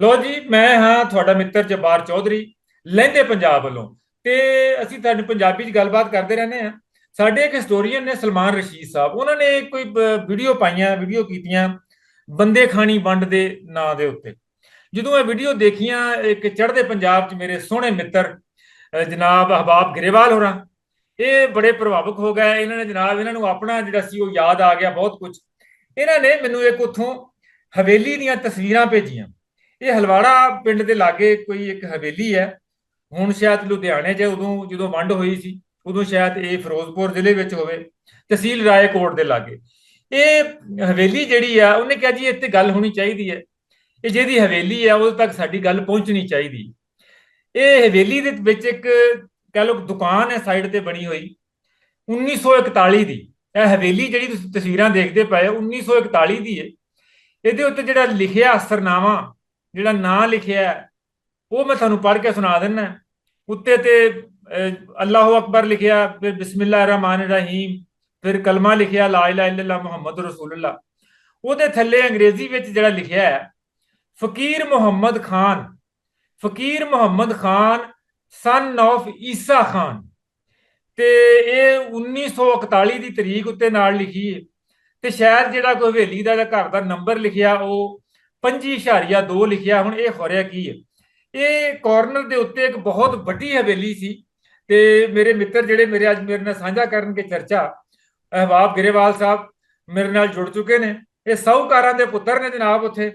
ਲੋ ਜੀ, ਮੈਂ ਹਾਂ ਤੁਹਾਡਾ ਮਿੱਤਰ ਜਬਾਰ ਚੌਧਰੀ, ਲਹਿੰਦੇ ਪੰਜਾਬ ਵੱਲੋਂ। ਤੇ ਅਸੀਂ ਤੁਹਾਡੇ ਪੰਜਾਬੀ 'ਚ ਗੱਲਬਾਤ ਕਰਦੇ ਰਹਿੰਦੇ ਹਾਂ। ਸਾਡੇ ਇੱਕ ਹਿਸਟੋਰੀਅਨ ਨੇ ਸਲਮਾਨ ਰਸ਼ੀਦ ਸਾਹਿਬ, ਉਹਨਾਂ ਨੇ ਕੋਈ ਵੀਡੀਓ ਪਾਈਆਂ ਵੀਡੀਓ ਕੀਤੀਆਂ ਬੰਦੇ ਖਾਣੀ ਵੰਡ ਦੇ ਨਾਂ ਦੇ ਉੱਤੇ। ਜਦੋਂ ਇਹ ਵੀਡੀਓ ਦੇਖੀਆਂ, ਇੱਕ ਚੜ੍ਹਦੇ ਪੰਜਾਬ 'ਚ ਮੇਰੇ ਸੋਹਣੇ ਮਿੱਤਰ ਜਨਾਬ ਅਹਬਾਬ ਗਰੇਵਾਲ ਹੋਰਾਂ, ਇਹ ਬੜੇ ਪ੍ਰਭਾਵਿਕ ਹੋ ਗਏ। ਇਹਨਾਂ ਨੇ ਜਨਾਬ, ਇਹਨਾਂ ਨੂੰ ਆਪਣਾ ਜਿਹੜਾ ਸੀ ਉਹ ਯਾਦ ਆ ਗਿਆ ਬਹੁਤ ਕੁਝ ਇਹਨਾਂ ਨੇ ਮੈਨੂੰ ਇੱਕ ਉੱਥੋਂ ਹਵੇਲੀ ਦੀਆਂ ਤਸਵੀਰਾਂ ਭੇਜੀਆਂ। ਇਹ ਹਲਵਾੜਾ ਪਿੰਡ ਦੇ ਲਾਗੇ ਕੋਈ ਇੱਕ ਹਵੇਲੀ ਹੈ। ਹੁਣ ਸ਼ਾਇਦ ਲੁਧਿਆਣੇ 'ਚ ਉਦੋਂ ਜਦੋਂ ਵੰਡ ਹੋਈ ਸੀ, ਉਦੋਂ ਸ਼ਾਇਦ ਇਹ ਫਿਰੋਜ਼ਪੁਰ ਜ਼ਿਲ੍ਹੇ ਵਿੱਚ ਹੋਵੇ, ਤਹਿਸੀਲ ਰਾਏਕੋਟ ਦੇ ਲਾਗੇ। ਇਹ ਹਵੇਲੀ ਜਿਹੜੀ ਆ, ਉਹਨੇ ਕਿਹਾ ਜੀ ਇੱਥੇ ਗੱਲ ਹੋਣੀ ਚਾਹੀਦੀ ਹੈ। ਇਹ ਜਿਹਦੀ ਹਵੇਲੀ ਹੈ ਉਦੋਂ ਤੱਕ ਸਾਡੀ ਗੱਲ ਪਹੁੰਚਣੀ ਚਾਹੀਦੀ। ਇਹ ਹਵੇਲੀ ਦੇ ਵਿੱਚ ਇੱਕ ਕਹ ਲਓ ਦੁਕਾਨ ਹੈ, ਸਾਈਡ ਤੇ ਬਣੀ ਹੋਈ। 1941 ਦੀ। ਇਹ ਹਵੇਲੀ ਜਿਹੜੀ ਤੁਸੀਂ ਤਸਵੀਰਾਂ ਦੇਖਦੇ ਪਏ ਹੋ 1941 ਦੀ ਹੈ। ਇਹਦੇ ਉੱਤੇ ਜਿਹੜਾ ਲਿਖਿਆ ਅਸਰਨਾਮਾ ਜਿਹੜਾ ਨਾਂ ਲਿਖਿਆ ਹੈ, ਉਹ ਮੈਂ ਤੁਹਾਨੂੰ ਪੜ੍ਹ ਕੇ ਸੁਣਾ ਦਿੰਨਾ ਉੱਤੇ ਤੇ ਅੱਲਾਹੁ ਅਕਬਰ ਲਿਖਿਆ, ਫਿਰ ਬਿਸਮਿਲ੍ਲਾਹਿਰ ਰਹਿਮਾਨਿਰ ਰਹੀਮ ਫਿਰ ਕਲਮਾ ਲਿਖਿਆ, ਲਾ ਇਲਾਹਾ ਇਲlallah ਮੁਹੰਮਦ ਰਸੂਲullah ਉਹਦੇ ਥੱਲੇ ਅੰਗਰੇਜ਼ੀ ਵਿੱਚ ਜਿਹੜਾ ਲਿਖਿਆ ਹੈ, ਫਕੀਰ ਮੁਹੰਮਦ ਖਾਨ, ਫਕੀਰ ਮੁਹੰਮਦ ਖਾਨ ਸਨ ਆਫ ਈਸਾ ਖਾਨ। ਤੇ ਇਹ 1941 ਦੀ ਤਰੀਕ ਉੱਤੇ ਨਾਲ ਲਿਖੀ ਹੈ। ਤੇ ਸ਼ਾਇਦ ਜਿਹੜਾ ਕੋਈ ਹਵੇਲੀ ਦਾ ਘਰ ਦਾ ਨੰਬਰ ਲਿਖਿਆ, ਉਹ 25.2 ਲਿਖਿਆ ਹੁਣ ਇਹ ਰਿਹਾ ਕੀ ਹੈ? ਇਹ ਕਾਰਨਰ ਦੇ ਉੱਤੇ ਇੱਕ ਬਹੁਤ ਵੱਡੀ ਹਵੇਲੀ ਸੀ ਤੇ ਮੇਰੇ ਮਿੱਤਰ ਜਿਹੜੇ ਮੇਰੇ ਅੱਜ ਮੇਰੇ ਨਾਲ ਸਾਂਝਾ ਕਰਨਗੇ ਚਰਚਾ ਅਹਬਾਬ ਗਰੇਵਾਲ ਸਾਹਿਬ ਮੇਰੇ ਨਾਲ ਜੁੜ ਚੁੱਕੇ ਨੇ ਇਹ ਸਾਹੂਕਾਰਾਂ ਦੇ ਪੁੱਤਰ ਨੇ ਜਨਾਬ ਉੱਥੇ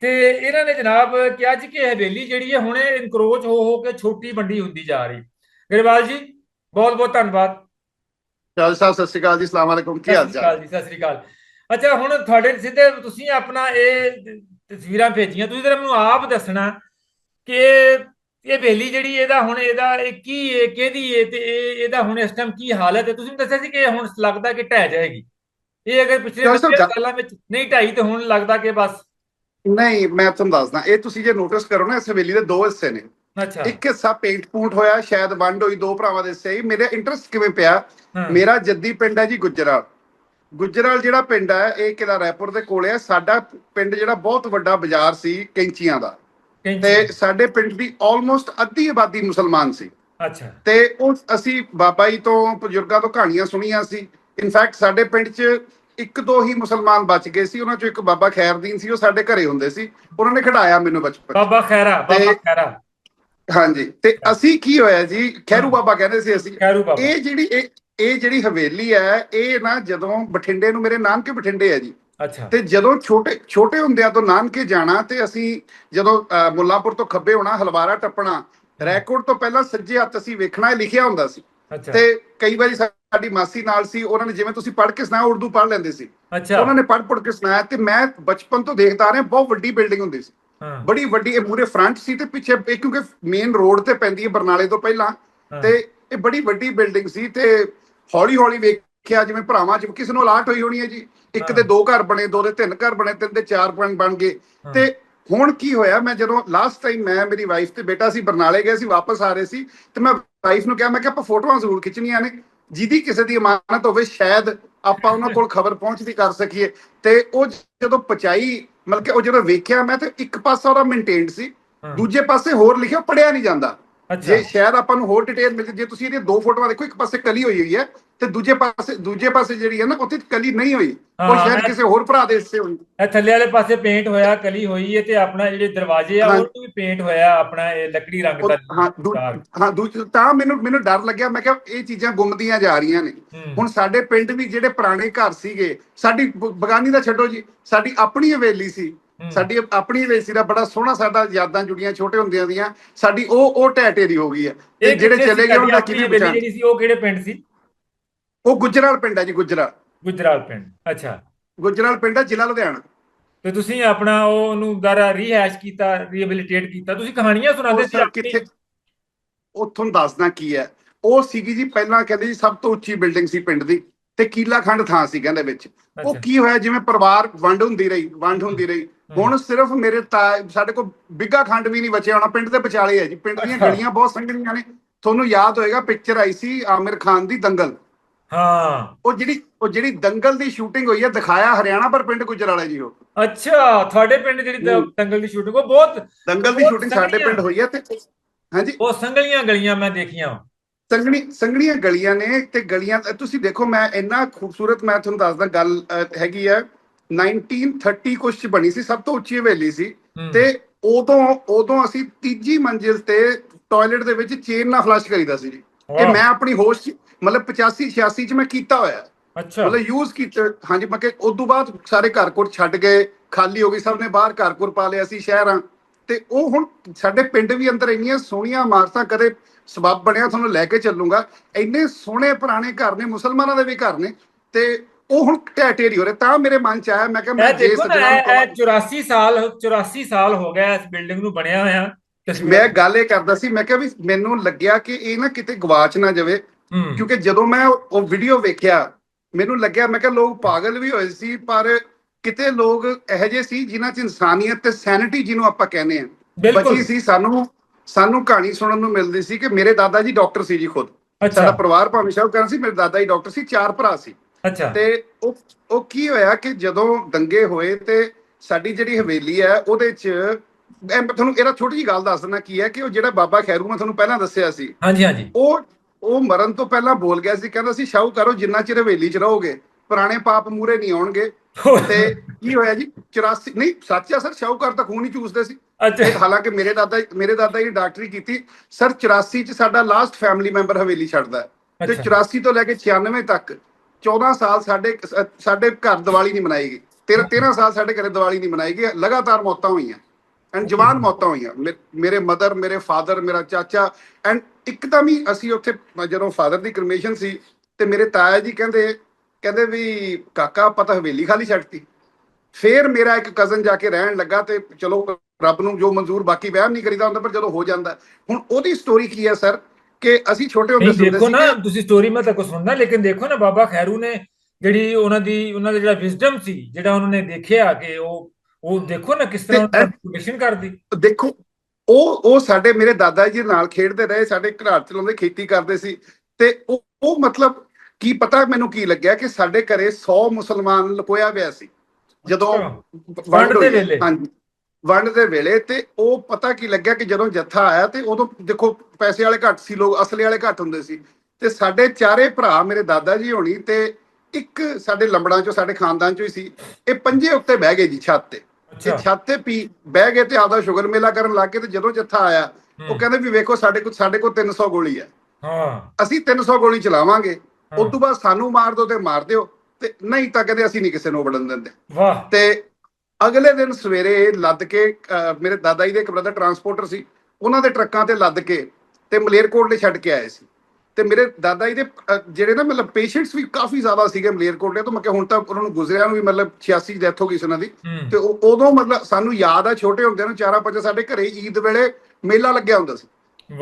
ਤੇ ਇਹਨਾਂ ਨੇ ਜਨਾਬ ਕਿਹਾ ਜੀ ਕਿ ਹਵੇਲੀ ਜਿਹੜੀ ਹੈ ਹੁਣੇ ਇਨਕਰੋਚ ਹੋ ਹੋ ਕੇ ਛੋਟੀ ਵੱਡੀ ਹੁੰਦੀ ਜਾ ਰਹੀ। ਗਰੇਵਾਲ ਜੀ ਬਹੁਤ ਬਹੁਤ ਧੰਨਵਾਦ। ਚਾਲ ਸਾਹਿਬ ਸਤਿ ਸ਼੍ਰੀ ਅਕਾਲ ਜੀ ਅਸਲਾਮ ਵਾਲੇਕੁਮ ਕੀ ਹਾਲ ਚਾਲ? ਜੀ ਸਤਿ ਸ਼੍ਰੀ ਅਕਾਲ। ਅੱਛਾ ਹੁਣ ਤੁਹਾਡੇ ਸਿੱਧੇ ਤੁਸੀਂ ਆਪਣਾ ਇਹ ਤਸਵੀਰਾਂ ਭੇਜੀਆਂ। ਤੁਸੀਂ ਜਰਾ ਮੈਨੂੰ ਆਪ ਦੱਸਣਾ ਕਿ ਇਹ ਹਵੇਲੀ ਜਿਹੜੀ ਇਹਦਾ ਹੁਣ ਇਹਦਾ ਇਹ ਕੀ ਹੈ ਕਿਹਦੀ ਹੈ ਤੇ ਇਹ ਇਹਦਾ ਹੁਣ ਇਸ ਟਾਈਮ ਕੀ ਹਾਲਤ ਹੈ ਤੁਸੀਂ ਮੈਨੂੰ ਦੱਸਿਆ ਸੀ ਕਿ ਹੁਣ ਲੱਗਦਾ ਕਿ ਢਹਿ ਜਾਏਗੀ। ਇਹ ਅਗਰ ਪਿਛਲੇ ਚਲੋ ਸਰ, 50 ਜਾ- ਸਾਲਾਂ ਵਿੱਚ ਨਹੀਂ ਢਾਈ ਤੇ ਹੁਣ ਲੱਗਦਾ ਕਿ ਬਸ। ਨਹੀਂ ਮੈਂ ਤੁਹਾਨੂੰ ਦੱਸਦਾ। ਇਹ ਤੁਸੀਂ ਜੇ ਨੋਟਿਸ ਕਰੋ ਨਾ ਇਸ ਹਵੇਲੀ ਦੇ ਦੋ ਹਿੱਸੇ ਨੇ। ਅੱਛਾ। ਇੱਕ ਹਿੱਸਾ ਪੇਂਟ ਪੂੰਟ ਹੋਇਆ ਸ਼ਾਇਦ ਵੰਡ ਹੋਈ ਦੋ ਭਰਾਵਾਂ ਦੇ ਹਿੱਸੇ ਹੀ ਮੇਰੇ ਇੰਟਰਸਟ ਕਿਵੇਂ ਪਿਆ? ਮੇਰਾ ਜੱਦੀ ਪਿੰਡ ਹੈ ਜੀ ਗੁਜਰਾਲ ਗੁਜਰਾਲ ਜਿਹੜਾ ਪਿੰਡ ਹੈ ਇਹ ਕਿਲਾ ਰਾਏਪੁਰ ਦੇ ਕੋਲੇ ਹੈ। ਸਾਡਾ ਪਿੰਡ ਜਿਹੜਾ ਬਹੁਤ ਵੱਡਾ ਬਾਜ਼ਾਰ ਸੀ ਕੈਂਚੀਆਂ ਦਾ। ਤੇ ਸਾਡੇ ਪਿੰਡ ਦੀ ਆਲਮੋਸਟ ਅੱਧੀ ਆਬਾਦੀ ਮੁਸਲਮਾਨ ਸੀ। ਅੱਛਾ। ਤੇ ਉਹ ਅਸੀਂ ਬਾਬਾ ਜੀ ਤੋਂ ਬਜ਼ੁਰਗਾਂ ਤੋਂ ਕਹਾਣੀਆਂ ਸੁਣੀਆਂ ਸੀ। ਇਨਫੈਕਟ ਸਾਡੇ ਪਿੰਡ 'ਚ ਇੱਕ ਦੋ ਹੀ ਮੁਸਲਮਾਨ ਬਚ ਗਏ ਸੀ। ਉਹਨਾਂ 'ਚੋਂ ਇੱਕ ਬਾਬਾ ਖੈਰਦੀਨ ਸੀ ਉਹ ਸਾਡੇ ਘਰੇ ਹੁੰਦੇ ਸੀ। ਉਹਨਾਂ ਨੇ ਖੜਾਇਆ ਮੈਨੂੰ ਬਚਪਨ। ਬਾਬਾ ਖੈਰਾ ਬਾਬਾ ਖੈਰਾ। ਹਾਂਜੀ। ਤੇ ਅਸੀਂ ਕੀ ਹੋਇਆ ਜੀ ਖੈਰੂ ਬਾਬਾ ਕਹਿੰਦੇ ਸੀ ਅਸੀਂ। ਇਹ ਜਿਹੜੀ ਇਹ ਜਿਹੜੀ ਹਵੇਲੀ ਹੈ ਇਹ ਨਾ ਜਦੋਂ ਬਠਿੰਡੇ ਨੂੰ ਮੇਰੇ ਨਾਨਕੇ ਬਠਿੰਡੇ ਹੈ ਜੀ। ਅੱਛਾ। ਤੇ ਜਦੋਂ ਛੋਟੇ ਛੋਟੇ ਹੁੰਦਿਆਂ ਤੋਂ ਨਾਨਕੇ ਜਾਣਾ ਤੇ ਅਸੀਂ ਜਦੋਂ ਮੁੱਲਾਂਪੁਰ ਤੋਂ ਖੱਬੇ ਹੋਣਾ ਹਲਵਾਰਾ ਟੱਪਣਾ ਰੈਕੋਰਡ ਤੋਂ ਪਹਿਲਾਂ ਸੱਜੇ ਹੱਥ ਅਸੀਂ ਵੇਖਣਾ ਲਿਖਿਆ ਹੁੰਦਾ ਸੀ। ਅੱਛਾ। ਤੇ ਕਈ ਵਾਰੀ ਸਾਡੀ ਮਾਸੀ ਨਾਲ ਸੀ ਉਹਨਾਂ ਨੇ ਜਿਵੇਂ ਤੁਸੀਂ ਪੜ੍ਹ ਕੇ ਸੁਣਾਇਆ ਉਰਦੂ ਪੜ੍ਹ ਲੈਂਦੇ ਸੀ। ਅੱਛਾ। ਉਹਨਾਂ ਨੇ ਪੜ੍ਹ ਪੜ੍ਹ ਕੇ ਸੁਣਾਇਆ ਤੇ ਮੈਂ ਬਚਪਨ ਤੋਂ ਦੇਖਦਾ ਆ ਰਿਹਾ ਬਹੁਤ ਵੱਡੀ ਬਿਲਡਿੰਗ ਹੁੰਦੀ ਸੀ। ਬੜੀ ਵੱਡੀ ਇਹ ਮੂਰੇ ਫਰੰਟ ਸੀ ਤੇ ਪਿੱਛੇ ਕਿਉਂਕਿ ਮੇਨ ਰੋਡ ਤੇ ਪੈਂਦੀ ਹੈ ਬਰਨਾਲੇ ਤੋਂ ਪਹਿਲਾਂ। ਤੇ ਇਹ ਬੜੀ ਵੱਡੀ ਬਿਲਡਿੰਗ ਸੀ ਤੇ ਹੌਲੀ ਹੌਲੀ ਵੇਖਿਆ ਜਿਵੇਂ ਭਰਾਵਾਂ ਚ ਕਿਸੇ ਨੂੰ ਅਲਾਟ ਹੋਈ ਹੋਣੀ ਹੈ ਜੀ ਇੱਕ ਹਾਂ। ਦੋ ਘਰ ਬਣੇ ਦੋ ਦੇ ਤਿੰਨ ਘਰ ਬਣੇ ਤਿੰਨ ਦੇ ਚਾਰ ਬਣ ਬਣ ਗਏ। ਤੇ ਹੁਣ ਕੀ ਹੋਇਆ ਮੈਂ ਜਦੋਂ ਲਾਸਟ ਟਾਈਮ ਮੈਂ ਮੇਰੀ ਵਾਈਫ ਤੇ ਬੇਟਾ ਸੀ ਬਰਨਾਲੇ ਗਏ ਸੀ ਵਾਪਸ ਆ ਰਹੇ ਸੀ ਤੇ ਮੈਂ ਵਾਈਫ ਨੂੰ ਕਿਹਾ ਮੈਂ ਕਿ ਆਪਾਂ ਫੋਟੋਆਂ ਜ਼ਰੂਰ ਖਿੱਚਣੀਆਂ ਨੇ ਜਿਹਦੀ ਕਿਸੇ ਦੀ ਇਮਾਨਤ ਹੋਵੇ ਸ਼ਾਇਦ ਆਪਾਂ ਉਹਨਾਂ ਕੋਲ ਖਬਰ ਪਹੁੰਚਦੀ ਕਰ ਸਕੀਏ ਤੇ ਉਹ ਜਦੋਂ ਪਚਾਈ ਮਤਲਬ ਕਿ ਉਹ ਜਦੋਂ ਵੇਖਿਆ ਮੈਂ ਤੇ ਇੱਕ ਪਾਸਾ ਉਹਦਾ ਮੇਨਟੇਨਡ ਸੀ। ਦੂਜੇ ਪਾਸੇ ਹੋਰ ਲਿਖਿਆ ਪੜਿਆ ਨਹੀਂ ਜਾਂਦਾ ਜੇ ਸ਼ਾਇਦ ਆਪਾਂ ਨੂੰ ਹੋਰ ਡਿਟੇਲ ਮਿਲ ਜੇ ਤੁਸੀਂ ਇਹਦੀਆਂ ਦੋ ਫੋਟੋਆਂ ਦੇਖੋ ਇੱਕ ਪਾਸੇ ਕਲੀ ਹੋਈ ਹੋਈ ਹੈ ਤੇ ਦੂਜੇ ਪਾਸੇ ਦੂਜੇ ਪਾਸੇ ਜਿਹੜੀ ਹੈ ਨਾ ਉੱਥੇ ਕਲੀ ਨਹੀਂ ਹੋਈ। ਉਹ ਸ਼ਾਇਦ ਕਿਸੇ ਹੋਰ ਭਰਾ ਦੇ ਹਿੱਸੇ ਹੋਈ। ਇਹ ਥੱਲੇ ਵਾਲੇ ਪਾਸੇ ਪੇਂਟ ਹੋਇਆ ਕਲੀ ਹੋਈ ਹੈ ਤੇ ਆਪਣਾ ਜਿਹੜੇ ਦਰਵਾਜ਼ੇ ਆ। ਉਹ ਤੋਂ ਵੀ ਪੇਂਟ ਹੋਇਆ ਆਪਣਾ ਇਹ ਲੱਕੜੀ ਰੰਗ ਦਾ ਹਾਂ ਤਾਂ ਮੈਨੂੰ ਮੈਨੂੰ ਡਰ ਲੱਗਿਆ। ਮੈਂ ਕਿਹਾ ਇਹ ਚੀਜ਼ਾਂ ਗੁੰਮਦੀਆਂ ਜਾ ਰਹੀਆਂ ਨੇ। ਹੁਣ ਸਾਡੇ ਪਿੰਡ ਵੀ ਜਿਹੜੇ ਪੁਰਾਣੇ ਘਰ ਸੀਗੇ ਸਾਡੀ ਬਗਾਨੀ ਦਾ ਛੱਡੋ ਜੀ। ਸਾਡੀ ਆਪਣੀ ਹਵੇਲੀ ਸੀ। ਸਾਡੀ ਆਪਣੀ ਹਵੇਲੀ ਸੀ ਦਾ ਬੜਾ ਸੋਹਣਾ ਸਾਡਾ ਯਾਦਾਂ ਜੁੜੀਆਂ ਛੋਟੇ ਹੁੰਦਿਆਂ ਦੀਆਂ ਸਾਡੀ ਉਹ ਉਹ ਟੈਟੇ ਦੀ ਹੋ ਗਈ ਹੈ ਤੇ ਜਿਹੜੇ ਚਲੇ ਗਏ ਉਹਨਾਂ ਕਿਵੇਂ ਬਚਾਣ ਜਿਹੜੀ ਸੀ ਉਹ ਕਿਹੜੇ ਪਿੰਡ ਸੀ? ਉਹ ਗੁਜਰਾਲ ਪਿੰਡ ਹੈ ਜੀ ਗੁਜਰਾਲ। ਗੁਜਰਾਲ ਪਿੰਡ ਅੱਛਾ। ਗੁਜਰਾਲ ਪਿੰਡ ਹੈ ਜ਼ਿਲ੍ਹਾ ਲੁਧਿਆਣਾ। ਤੇ ਤੁਸੀਂ ਆਪਣਾ ਉਹ ਉਹਨੂੰ ਦੁਬਾਰਾ ਰੀਹੈਸ਼ ਕੀਤਾ ਰੀਹੈਬਿਲਿਟੇਟ ਕੀਤਾ। ਤੁਸੀਂ ਕਹਾਣੀਆਂ ਸੁਣਾਉਂਦੇ ਸੀ ਕਿੱਥੇ ਉਹ ਤੁਹਾਨੂੰ ਦੱਸਦਾ ਕੀ ਹੈ। ਉਹ ਸੀਗੀ ਜੀ ਪਹਿਲਾਂ ਕਹਿੰਦੇ ਜੀ ਸਭ ਤੋਂ ਉੱਚੀ ਬਿਲਡਿੰਗ ਸੀ ਪਿੰਡ ਦੀ ਤੇ ਕੀਲਾ ਖੰਡ ਥਾਂ ਸੀ ਕਹਿੰਦੇ ਵਿੱਚ। ਉਹ। ਕੀ ਹੋਇਆ ਜਿਵੇਂ ਪਰਿਵਾਰ ਵੰਡ ਹੁੰਦੀ ਰਹੀ ਵੰਡ ਹੁੰਦੀ ਰਹੀ। ਹੁਣ ਸਿਰਫ ਮੇਰੇ ਤਾ ਸਾਡੇ ਕੋਲ ਬਿੱਗਾ ਖੰਡ ਵੀ ਨਹੀਂ ਬਚਿਆ ਹੋਣਾ ਪਿੰਡ ਦੇ ਵਿਚਾਲੇ ਹੈ ਜੀ। ਪਿੰਡ ਦੀਆਂ। ਗਲੀਆਂ ਬਹੁਤ ਸੰਘਣੀਆਂ ਨੇ। ਤੁਹਾਨੂੰ ਯਾਦ ਹੋਏਗਾ ਪਿਕਚਰ ਆਈ ਸੀ ਆਮਿਰ ਖਾਨ ਦੀ ਦੰਗਲ। ਹਾਂ। ਉਹ ਜਿਹੜੀ ਉਹ ਜਿਹੜੀ ਦੰਗਲ ਦੀ ਸ਼ੂਟਿੰਗ ਹੋਈ ਹੈ ਦਿਖਾਇਆ ਹਰਿਆਣਾ ਪਰ ਪਿੰਡ ਗੁਜਰਾਲਾ ਜੀ ਉਹ। ਅੱਛਾ ਤੁਹਾਡੇ ਪਿੰਡ ਜਿਹੜੀ। ਦੰਗਲ ਦੀ ਸ਼ੂਟਿੰਗ ਉਹ ਬਹੁਤ ਦੰਗਲ ਦੀ ਸ਼ੂਟਿੰਗ ਸਾਡੇ ਸੰਘਣੀਆਂ। ਪਿੰਡ ਹੋਈ ਹੈ ਤੇ ਹਾਂਜੀ? ਉਹ ਸੰਗਲੀਆਂ ਗਲੀਆਂ ਮੈਂ ਦੇਖੀਆਂ। ਸੰਗਣੀ ਸੰਗਣੀਆਂ ਗਲੀਆਂ ਨੇ ਤੇ ਗਲੀਆਂ ਤੁਸੀਂ ਦੇਖੋ ਮੈਂ ਇੰਨਾ ਖੂਬਸੂਰਤ ਮੈਂ ਤੁਹਾਨੂੰ ਦੱਸਦਾ ਗੱਲ ਹੈਗੀ ਹੈ। 1930 ਕੁਛ ਬਣੀ ਸੀ ਸਭ ਤੋਂ ਉੱਚੀ ਹਵੇਲੀ ਸੀ। ਤੇ ਉਦੋਂ ਉਦੋਂ ਅਸੀਂ ਤੀਜੀ ਮੰਜ਼ਿਲ ਤੇ ਟਾਇਲਟ ਦੇ ਵਿੱਚ ਚੇਨ ਨਾਲ ਫਲਸ਼ ਕਰੀਦਾ ਸੀ ਜੀ। ਇਹ ਮੈਂ ਆਪਣੀ ਹੋਸ਼ ਮਤਲਬ 85 86 ਚ ਮੈਂ ਕੀਤਾ ਹੋਇਆ। ਅੱਛਾ। ਮਤਲਬ ਯੂਜ਼ ਕੀਤਾ ਹਾਂਜੀ ਮੈਂ ਕਿ ਉਸ ਤੋਂ ਬਾਅਦ ਸਾਰੇ ਘਰ ਕੋਲ ਛੱਡ ਗਏ ਖਾਲੀ ਹੋ ਗਈ ਸਭ ਨੇ ਬਾਹਰ ਘਰ ਕੋਲ ਪਾ ਲਿਆ ਸੀ ਸ਼ਹਿਰਾਂ। ਤੇ ਉਹ ਹੁਣ ਸਾਡੇ ਪਿੰਡ ਵੀ ਅੰਦਰ ਇੰਨੀਆਂ ਸੋਹਣੀਆਂ ਇਮਾਰਤਾਂ ਕਦੇ ਸਬੱਬ ਬਣਿਆ ਤੁਹਾਨੂੰ ਲੈ ਕੇ ਚੱਲੂਗਾ। ਇੰਨੇ ਸੋਹਣੇ ਪੁਰਾਣੇ ਘਰ ਨੇ ਮੁਸਲਮਾਨਾਂ ਦੇ ਵੀ ਘਰ ਨੇ। ਤੇ ਉਹ ਹੁਣ ਢੇਰੀ ਹੋ ਰਹੇ ਤਾਂ ਮੇਰੇ ਮਨ ਚ ਆਇਆ ਮੈਂ ਕਿਹਾ ਮੈਂ ਜੇ ਸੱਜਣਾ ਨੂੰ ਇਹ ਕਵਾਂ- ਇਹ 84 ਸਾਲ 84 ਸਾਲ ਹੋ ਗਿਆ ਇਸ ਬਿਲਡਿੰਗ ਨੂੰ ਬਣਿਆ ਹੋਇਆ। ਮੈਂ ਗੱਲ ਇਹ ਕਰਦਾ ਸੀ ਮੈਂ ਕਿਹਾ ਵੀ ਮੈਨੂੰ ਲੱਗਿਆ ਕਿ ਇਹ ਨਾ ਕਿਤੇ ਗਵਾਚ ਨਾ ਜਾਵੇ। ਕਿਉਂਕਿ ਜਦੋਂ ਮੈਂ ਉਹ ਵੀਡੀਓ ਵੇਖਿਆ ਮੈਨੂੰ ਲੱਗਿਆ ਮੈਂ ਕਿਹਾ ਲੋਕ ਪਾਗਲ ਵੀ ਹੋਏ ਸੀ ਪਰ ਕਿਤੇ ਲੋਕ ਇਹੋ ਜਿਹੇ ਸੀ ਜਿਨ੍ਹਾਂ 'ਚ ਇਨਸਾਨੀਅਤ ਤੇ ਸੈਨਿਟੀ ਜਿਹਨੂੰ ਆਪਾਂ ਕਹਿੰਦੇ ਆ ਬਚੀ ਸੀ ਸਾਨੂੰ ਸਾਨੂੰ ਕਹਾਣੀ ਸੁਣਨ ਨੂੰ ਮਿਲਦੀ ਸੀ ਕਿ ਮੇਰੇ ਦਾਦਾ ਜੀ ਡਾਕਟਰ ਸੀ ਜੀ ਖੁਦ। ਸਾਡਾ ਪਰਿਵਾਰ ਭਾਵੇਂ ਸ਼ਾਹ ਕਰਨ ਸੀ ਮੇਰੇ ਦਾਦਾ ਜੀ ਡਾਕਟਰ ਸੀ ਚਾਰ ਭਰਾ ਸੀ। ਅੱਛਾ। ਤੇ ਉਹ ਉਹ ਕੀ ਹੋਇਆ ਕਿ ਜਦੋਂ ਦੰਗੇ ਹੋਏ ਤੇ ਸਾਡੀ ਜਿਹੜੀ ਹਵੇਲੀ ਹੈ ਉਹਦੇ 'ਚ ਮੈਂ ਤੁਹਾਨੂੰ ਇਹਦਾ ਛੋਟੀ ਜੀ ਗੱਲ ਦੱਸ ਦਿੰਦਾ ਕੀ ਹੈ ਕਿ ਉਹ ਜਿਹੜਾ ਬਾਬਾ ਖੈਰੂ ਮੈਂ ਤੁਹਾਨੂੰ ਪਹਿਲਾਂ ਦੱਸਿਆ ਸੀ। ਹਾਂਜੀ ਹਾਂਜੀ। ਉਹ ਉਹ ਮਰਨ ਤੋਂ ਪਹਿਲਾਂ ਬੋਲ ਗਿਆ ਸੀ ਕਹਿੰਦਾ ਸੀ ਸ਼ਾਹੂਕਾਰੋ ਜਿੰਨਾ ਚਿਰ ਹਵੇਲੀ 'ਚ ਰਹੋਗੇ ਪੁਰਾਣੇ ਪਾਪ ਮੂਰੇ ਨਹੀਂ ਆਉਣਗੇ। ਤੇ ਕੀ ਹੋਇਆ ਜੀ? 84 ਨਹੀਂ ਸੱਚ ਆ ਸਰ ਸ਼ਾਹੂਕਾਰ ਤਾਂ ਖੂਨ ਹੀ ਚੂਸਦੇ ਸੀ। ਹਾਲਾਂਕਿ ਮੇਰੇ ਦਾਦਾ ਮੇਰੇ ਦਾਦਾ ਜੀ ਡਾਕਟਰੀ ਕੀਤੀ। ਸਰ 84 ਚ ਸਾਡਾ ਲਾਸਟ ਫੈਮਿਲੀ ਮੈਂਬਰ ਹਵੇਲੀ ਛੱਡਦਾ ਤੇ ਅੱਛਾ। 84 ਤੋਂ ਲੈ ਕੇ 96 ਤੱਕ 14 ਸਾਲ ਸਾਡੇ ਸਾਡੇ ਘਰ ਦੀਵਾਲੀ ਨਹੀਂ ਮਨਾਈ ਗਈ। 13 13 ਸਾਲ ਸਾਡੇ ਘਰੇ ਦੀਵਾਲੀ ਨਹੀਂ ਮਨਾਈ ਗਈ। ਲਗਾਤਾਰ ਮੌਤਾਂ ਹੋਈਆਂ। ਐਂਡ ਜਵਾਨ ਮੌਤਾਂ ਹੋਈਆਂ। ਮੇਰੇ ਮਦਰ ਮੇਰੇ ਫਾਦਰ ਮੇਰਾ ਚਾਚਾ ਐਂਡ ਇੱਕਦਮ ਹੀ ਅਸੀਂ ਉੱਥੇ ਜਦੋਂ ਫਾਦਰ ਦੀ ਕਰਮੇਸ਼ਨ ਸੀ ਤੇ ਮੇਰੇ ਤਾਇਆ ਜੀ ਕਹਿੰਦੇ ਕਹਿੰਦੇ ਵੀ ਕਾਕਾ ਆਪਾਂ ਤਾਂ ਹਵੇਲੀ ਖਾਲੀ ਛੱਡਤੀ। ਫੇਰ ਮੇਰਾ ਇੱਕ ਕਜ਼ਨ ਜਾ ਕੇ ਰਹਿਣ ਲੱਗਾ ਤੇ ਚਲੋ ਰੱਬ ਨੂੰ ਜੋ ਮਨਜ਼ੂਰ ਬਾਕੀ ਵਹਿਮ ਨਹੀਂ ਕਰੀਦਾ ਹੁੰਦਾ ਪਰ ਜਦੋਂ ਹੋ ਜਾਂਦਾ। ਹੁਣ ਉਹਦੀ ਸਟੋਰੀ ਕੀ ਹੈ ਸਰ ਕਿ ਅਸੀਂ ਛੋਟੇ ਹੁੰਦੇ ਸੁਣਦੇ ਦੇਖੋ ਸੀ ਨਾ ਤੁਸੀਂ ਸਟੋਰੀ ਮੈਂ ਤਾਂ ਕੁਝ ਸੁਣਨਾ ਲੇਕਿਨ ਦੇਖੋ ਨਾ ਬਾਬਾ ਖੈਰੂ ਨੇ ਜਿਹੜੀ ਉਹਨਾਂ ਦੀ ਉਹਨਾਂ ਦਾ ਜਿਹੜਾ ਵਿਜ਼ਡਮ ਸੀ ਜਿਹੜਾ ਉਹਨਾਂ ਨੇ ਦੇਖਿਆ ਕਿ ਉਹ ਉਹ ਦੇਖੋ ਨਾ ਕਿਸ ਤਰ੍ਹਾਂ ਉਹਨਾਂ ਪ੍ਰੋਡਕਸ਼ਨ ਕਰਦੀ ਦੇਖੋ ਉਹ ਉਹ ਸਾਡੇ ਮੇਰੇ ਦਾਦਾ ਜੀ ਨਾਲ ਖੇਡਦੇ ਰਹੇ ਸਾਡੇ ਘਰ ਚਲਾਉਂਦੇ ਖੇਤੀ ਕਰਦੇ ਸੀ ਤੇ ਉਹ ਉਹ ਮਤਲਬ ਕੀ ਪਤਾ ਮੈਨੂੰ ਕੀ ਲੱਗਿਆ ਕਿ ਸਾਡੇ ਘਰੇ 100 ਮੁਸਲਮਾਨ ਲੁਕੋਇਆ ਹੋਇਆ ਸੀ ਜਦੋਂ। ਵੰਡ ਦੇ। ਵੇਲੇ। ਹਾਂਜੀ ਵੰਡ ਦੇ ਵੇਲੇ ਤੇ ਉਹ ਪਤਾ ਕੀ ਲੱਗਿਆ ਕਿ ਜਦੋਂ ਜੱਥਾ ਆਇਆ ਤੇ ਉਦੋਂ ਦੇਖੋ ਪੈਸੇ ਵਾਲੇ ਘੱਟ ਸੀ ਲੋਕ ਅਸਲੇ ਵਾਲੇ ਘੱਟ ਹੁੰਦੇ ਸੀ। ਤੇ ਸਾਡੇ ਚਾਰੇ ਭਰਾ ਮੇਰੇ ਦਾਦਾ ਜੀ ਹੋਣੀ ਤੇ ਇੱਕ ਸਾਡੇ ਲੰਬੜਾਂ ਚੋਂ ਸਾਡੇ ਖਾਨਦਾਨ ਚੋਂ ਹੀ ਸੀ। ਇਹ ਪੰਜੇ ਉੱਤੇ ਬਹਿ ਗਏ ਜੀ ਛੱਤ ਤੇ। ਤੇ ਛੱਤ ਤੇ ਪੀ ਬਹਿ ਗਏ ਤੇ ਆਪਦਾ ਸ਼ੁਗਰ ਮੇਲਾ ਕਰਨ ਲੱਗ ਗਏ ਤੇ ਜਦੋਂ ਜੱਥਾ ਆਇਆ। ਉਹ ਕਹਿੰਦੇ ਵੀ ਵੇਖੋ ਸਾਡੇ ਕੋਲ ਸਾਡੇ ਕੋਲ 300 ਗੋਲੀ ਹੈ। ਹਾਂ। ਅਸੀਂ 300 ਗੋਲੀ ਚਲਾਵਾਂਗੇ। ਉਸ ਤੋਂ ਬਾਅਦ ਸਾਨੂੰ ਮਾਰ ਦਿਓ ਤੇ ਮਾਰ ਦਿਓ। ਤੇ ਨਹੀਂ ਤਾਂ ਕਹਿੰਦੇ ਅਸੀਂ ਨਹੀਂ ਕਿਸੇ ਨੂੰ ਵੜਨ ਦਿੰਦੇ। ਵਾਹ। ਤੇ ਅਗਲੇ ਦਿਨ ਸਵੇਰੇ ਲੱਦ ਕੇ ਮੇਰੇ ਦਾਦਾ ਜੀ ਦੇ ਇੱਕ ਬ੍ਰਦਰ ਟਰਾਂਸਪੋਰਟਰ ਸੀ ਉਹਨਾਂ ਦੇ ਟਰੱਕਾਂ ਤੇ ਲੱਦ ਕੇ ਤੇ ਮਲੇਰਕੋਟਲੇ ਛੱਡ ਕੇ ਆਏ ਸੀ। ਤੇ ਮੇਰੇ ਦਾਦਾ ਜੀ ਦੇ ਜਿਹੜੇ ਨਾ ਮਤਲਬ ਪੇਸ਼ੈਂਟਸ ਵੀ ਕਾਫੀ ਜ਼ਿਆਦਾ ਸੀਗੇ ਮਲੇਰਕੋਟਲੇ ਤੋਂ ਮੈਂ ਕਿ ਹੁਣ ਤਾਂ ਉਹਨਾਂ ਨੂੰ ਗੁਜ਼ਰਿਆ ਨੂੰ ਵੀ ਮਤਲਬ 86 ਦੀ ਡੈਥ ਹੋ ਗਈ ਸੀ ਉਹਨਾਂ ਦੀ। ਤੇ ਉਹ- ਉਦੋਂ ਮਤਲਬ ਸਾਨੂੰ ਯਾਦ ਆ ਛੋਟੇ ਹੁੰਦੇ ਨੂੰ ਚਾਰਾ ਪੰਜ ਸਾਡੇ ਘਰੇ ਈਦ ਵੇਲੇ ਮੇਲਾ ਲੱਗਿਆ ਹੁੰਦਾ ਸੀ।